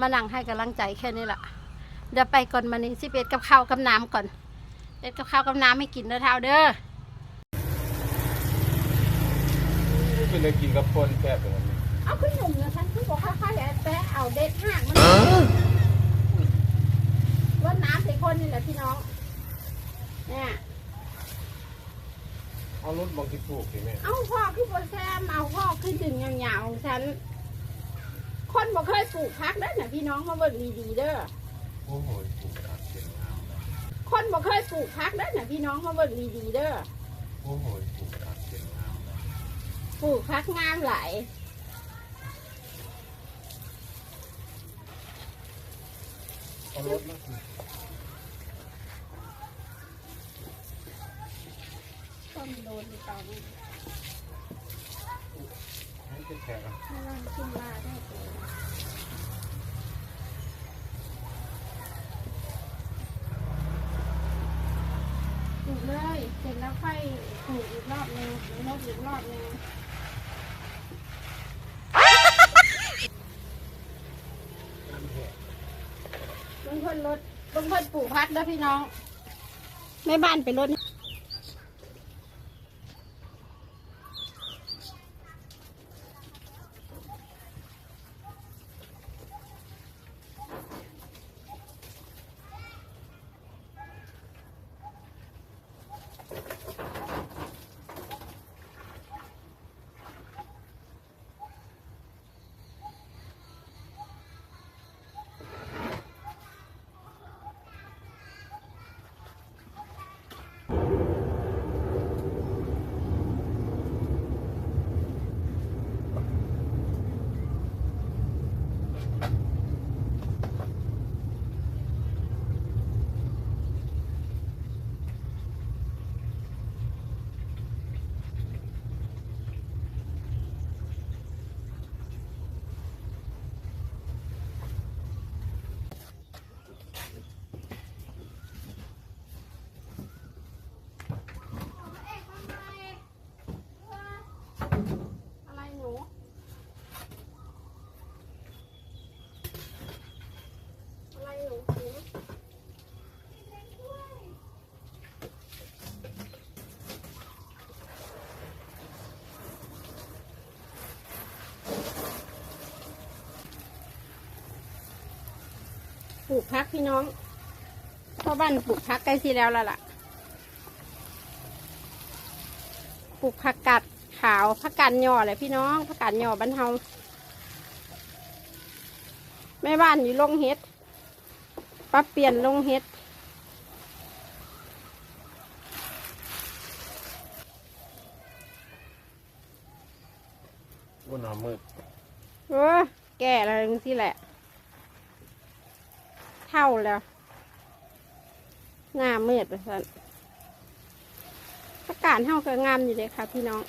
มานั่งให้กำลังใจแค่นี้แหละเดี๋ยวไปก่อนมานี่สิเอ็ดกับข้าวกับน้ำก่อนเอ็ดกับข้าวกับน้ำให้กินเด้อเท้าเด้อเป็นเลยกินกับคนแซ่บเลยเอาขึ้นหนุ่มนะฉันคือบอกค่อยๆแปะเอาเด็ดห่างมันรดน้ำใส่คนนี่แหละพี่น้อง เนี่ยเอารถบางที่ปลูกสิแม่ เอาพ่อคือบนแซมเอาพ่อขึ้นถึงยาวๆของฉัน คนบอกเคยปลูกพักได้อนะพี่น้องมาเบิ่งดีๆเด้อโอ้โหปลูกผักเสียงงามเลยคนบอกเคยปลูกพักได้อนะพี่น้องมาเบิ่งดีๆเด้อโอ้โหปลูกผักเสียงงามเลยปลูกพักงามหลายเอารถมาสิต้นโดนหรือเปล่าไม่ให้ เป็นแขกอะว่าขึ้นมาได้เลยปลูกเลยเสร็จแล้วค่อยปลูกอีกรอบนึงหรือลดอีกรอบนึงน้ำแห้งบางคนรถบางคนปลูกพักแล้วพี่น้องแม่บ้านไปรถ ปลูกพักพี่น้องพ่อบ้านปลูกพักใกล้สิแล้วและล่ะ ปลูกผักกาดขาวผักกาดหย่อเลยพี่น้องผักกาดหย่อบ้านเฮาแม่บ้านอยู่ลงเฮ็ดปรับเปลี่ยนลงเฮ็ดว่าน้ำมืดเออแก่แล้วจังสิแหละ เท่าแล้ว งามมืดไปสันผักกาดเฮาก็งามอยู่เลยค่ะ พี่น้อง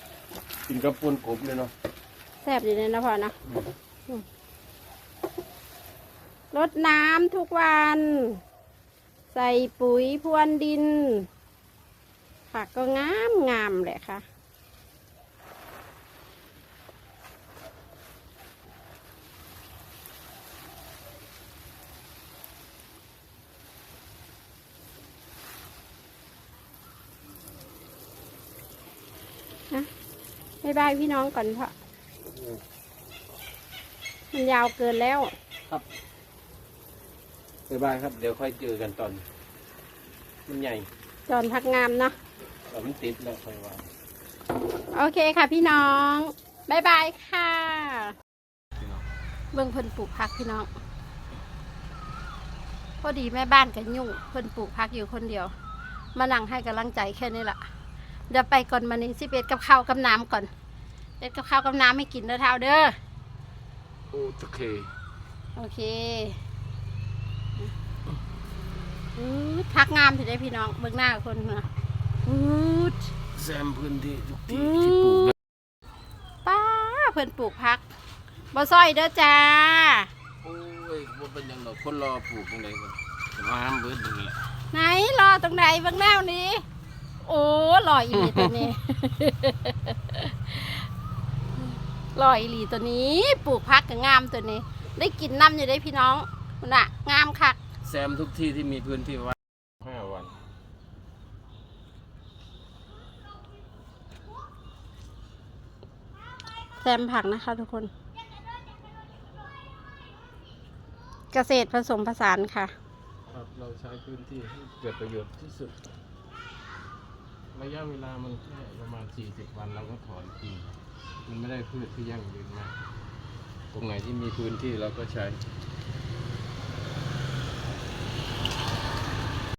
กินกับปนกบเลยเนาะแซ่บอยู่เลยนะพ่อนะรดน้ำทุกวัน ใส่ปุ๋ยพรวนดิน ผักก็งามงามแหละค่ะนะายบายพี่น้องก่อนเพราะมันยาวเกินแล้ว บ๊ายบายครับ เดี๋ยวค่อยเจอกันตอน มันใหญ่จอนพักงามเนาะ แต่มันติดแล้วค่อยว่า โอเคค่ะพี่น้องบายบายค่ะเบิ่งเพิ่นปลูกพักพี่น้อง พอดีแม่บ้านกันยุ่งเพิ่นปลูกพักอยู่คนเดียว มานั่งให้กำลังใจแค่นี้แหละเดี๋ยวไปก่อนมานี่สิเอ็ดกับข้าวกับน้ำก่อน เอ็ดกับข้าวกับน้ำให้กินเด้อเท้าเด้อโอ้โอเคโอเคอืดพักงามถึงได้พี่น้องเบื้องหน้าคนเหรออืดแซมพื้นที่ทุกที่อืที่ปลูกมนะป้าเพิ่นปลูกพักบ่ซ้อยเด้อจ้าโอ้ยว่าเป็นยังไงคนรอปลูกยังไงกันงามเบิดเลยแหละไหนรอตรงไหนเบื้องหน้านี้ โอ้ลอยอีหลีตัวนี้ ลอยอีหลีตัวนี้ปลูกพักก็งามตัวนี้ ได้กินน้ำอยู่ได้พี่น้องน่ะ งามคักแซมทุกที่ที่มีพื้นที่ว่างห้าวัน แซมผักนะคะทุกคน เกษตรผสมผสานค่ะ ครับเราใช้พื้นที่ให้เกิดประโยชน์ที่สุด ระยะเวลามันแค่ประมาณ 40 วันเราก็ถอนทิ้งมันไม่ได้พืชที่ยั่งยืนมาก ตรงไหนที่มีพื้นที่เราก็ใช้